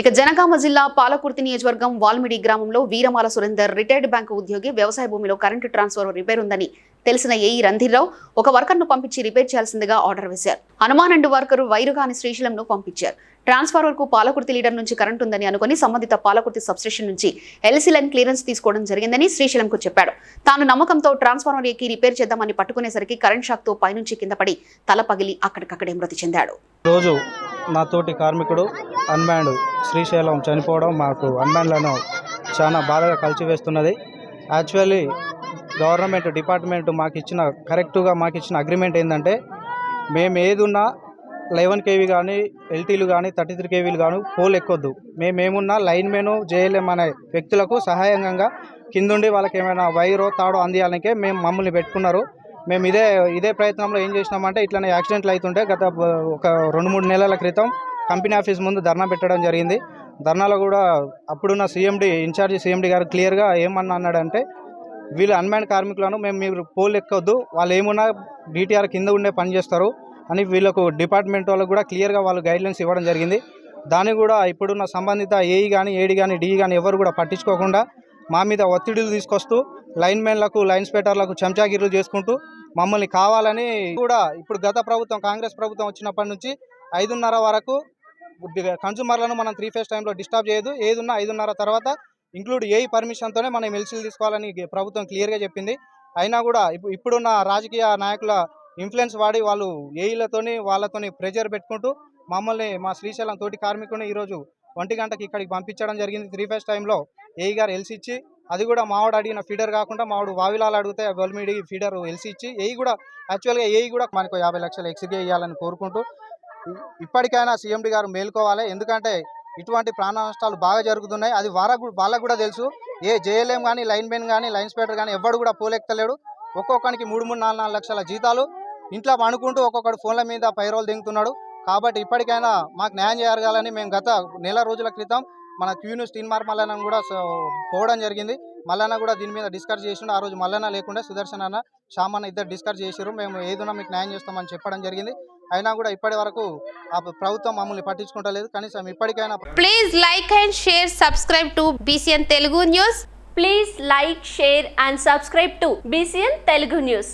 ఇక జనగామ జిల్లా పాలకుర్తి నియోజకవర్గం వాల్మిడి గ్రామంలో వీరమాల సురేందర్ రిటైర్డ్ బ్యాంకు ఉద్యోగి వ్యవసాయ భూమిలో కరెంటు ట్రాన్స్ఫర్ రిపేర్ ఉందని తెలిసిన ఏఈ రంధీర్రావు ఒక వర్కర్ను పంపించి రిపేర్ చేయాల్సిందిగా ఆర్డర్ వేశారు. హనుమానండు వర్కరు వైరుగాని శ్రీశైలంను పంపించారు. ట్రాన్స్ఫార్మర్కు పాలకుర్తి లీడర్ నుంచి కరెంట్ ఉందని అనుకుని సంబంధిత పాలకుర్తి సబ్స్టేషన్ నుంచి ఎల్సీ లైన్ క్లియరెన్స్ తీసుకోవడం జరిగిందని శ్రీశైలంకు చెప్పాడు. తాను నమ్మకంతో ట్రాన్స్ఫార్మర్ ఎక్కి రిపేర్ చేద్దామని పట్టుకునేసరికి కరెంట్ షాక్తో పైనుంచి కింద పడి తల పగిలి అక్కడికక్కడే మృతి చెందాడు. రోజు మా తోటి కార్మికుడు అన్బ్యాండ్ శ్రీశైలం చనిపోవడం మాకు అన్బ్యాండ్లను చాలా బాధగా కలిచివేస్తున్నది. యాక్చువల్లీ గవర్నమెంట్ డిపార్ట్మెంట్ మాకు ఇచ్చిన కరెక్ట్గా మాకు ఇచ్చిన అగ్రిమెంట్ ఏంటంటే మేము ఏదున్నా లెవెన్ కేవీ కానీ ఎల్టీలు కానీ థర్టీ త్రీ కేవీలు కానీ పోల్ ఎక్కొద్దు. మేమేమున్నా లైన్ మెను జేఎల్ఎం అనే వ్యక్తులకు సహాయంగా కిందుండి వాళ్ళకి ఏమైనా వైరో తాడో అందియాలనికే మేము మమ్మల్ని పెట్టుకున్నారు. మేము ఇదే ఇదే ప్రయత్నంలో ఏం చేసినామంటే ఇట్లనే యాక్సిడెంట్లు అవుతుంటే గత ఒక రెండు మూడు నెలల క్రితం కంపెనీ ఆఫీస్ ముందు ధర్నా పెట్టడం జరిగింది. ధర్నాలో కూడా అప్పుడున్న సీఎండి ఇన్ఛార్జి సీఎండి గారు క్లియర్గా ఏమన్నా అన్నాడంటే వీళ్ళు అన్మ్యాన్ కార్మికులను మేము మీరు పోల్ ఎక్కొద్దు వాళ్ళు ఏమున్నా డిటిఆర్ కింద ఉండే పని చేస్తారు అని వీళ్ళకు డిపార్ట్మెంట్ వాళ్ళకు కూడా క్లియర్గా వాళ్ళు గైడ్లైన్స్ ఇవ్వడం జరిగింది. దాన్ని కూడా ఇప్పుడున్న సంబంధిత ఏఈ కానీ ఏడి కానీ డిఈ కానీ ఎవరు కూడా పట్టించుకోకుండా మా మీద ఒత్తిడిలు తీసుకొస్తూ లైన్ మెన్లకు లైన్ చెంచాగిర్లు చేసుకుంటూ మమ్మల్ని కావాలని కూడా ఇప్పుడు గత ప్రభుత్వం కాంగ్రెస్ ప్రభుత్వం వచ్చినప్పటి నుంచి ఐదున్నర వరకు కన్సూమర్లను మనం త్రీ ఫేస్ టైంలో డిస్టర్బ్ చేయదు. ఏదున్నా ఐదున్నర తర్వాత ఇంక్లూడ్ ఏ పర్మిషన్తోనే మనం ఎల్సీలు తీసుకోవాలని ప్రభుత్వం క్లియర్గా చెప్పింది. అయినా కూడా ఇప్పుడున్న రాజకీయ నాయకుల ఇన్ఫ్లుయెన్స్ వాడి వాళ్ళు ఏఈలతోని వాళ్ళతోని ప్రెజర్ పెట్టుకుంటూ మమ్మల్ని మా శ్రీశైలం తోటి కార్మికుని ఈరోజు ఒంటి గంటకి ఇక్కడికి పంపించడం జరిగింది. త్రీ ఫేస్ టైంలో ఏఈ గారు ఎల్సీ ఇచ్చి అది కూడా మావాడు అడిగిన ఫీడర్ కాకుండా మావాడు వావిలాలు అడిగితే గవర్నమెంట్ ఫీడర్ వెలిసి ఇచ్చి ఏ కూడా యాక్చువల్గా ఏ కూడా మనకు యాభై లక్షలు ఎక్స్గే ఇవ్వాలని కోరుకుంటూ ఇప్పటికైనా సీఎండి గారు మేల్కోవాలి. ఎందుకంటే ఇటువంటి ప్రాణ నష్టాలు బాగా జరుగుతున్నాయి. అది వాళ్ళకు వాళ్ళకు కూడా తెలుసు. ఏ జేఎల్ఎం కానీ లైన్ మెన్ కానీ లైన్ స్పేటర్ కానీ ఎవడు కూడా పోలెక్కలేడు. ఒక్కొక్కరికి మూడు మూడు నాలుగు నాలుగు లక్షల జీతాలు ఇంట్లో పనుకుంటూ ఒక్కొక్కడు ఫోన్ల మీద పైరోలు దింగుతున్నాడు. కాబట్టి ఇప్పటికైనా మాకు న్యాయం జరగాలని మేము గత నెల రోజుల క్రితం మన క్యూను స్టీన్మార్ మల్లన్న కూడా పోవడం జరిగింది. మల్లన్న కూడా దీని మీద డిస్కస్ చేసిండు. ఆ రోజు మల్లన్న లేకుండా సుదర్శన్ అన్న శ్యామన్న ఇద్దరు డిస్కస్ చేసారు మేము ఏదైనా మీకు న్యాయం చేస్తామని చెప్పడం జరిగింది. అయినా కూడా ఇప్పటి వరకు ఆ ప్రభుత్వం మమ్మల్ని పట్టించుకుంటలేదు. కనీసం ఇప్పటికైనా please like and share subscribe to B C N Telugu news please like share and subscribe to B C N Telugu news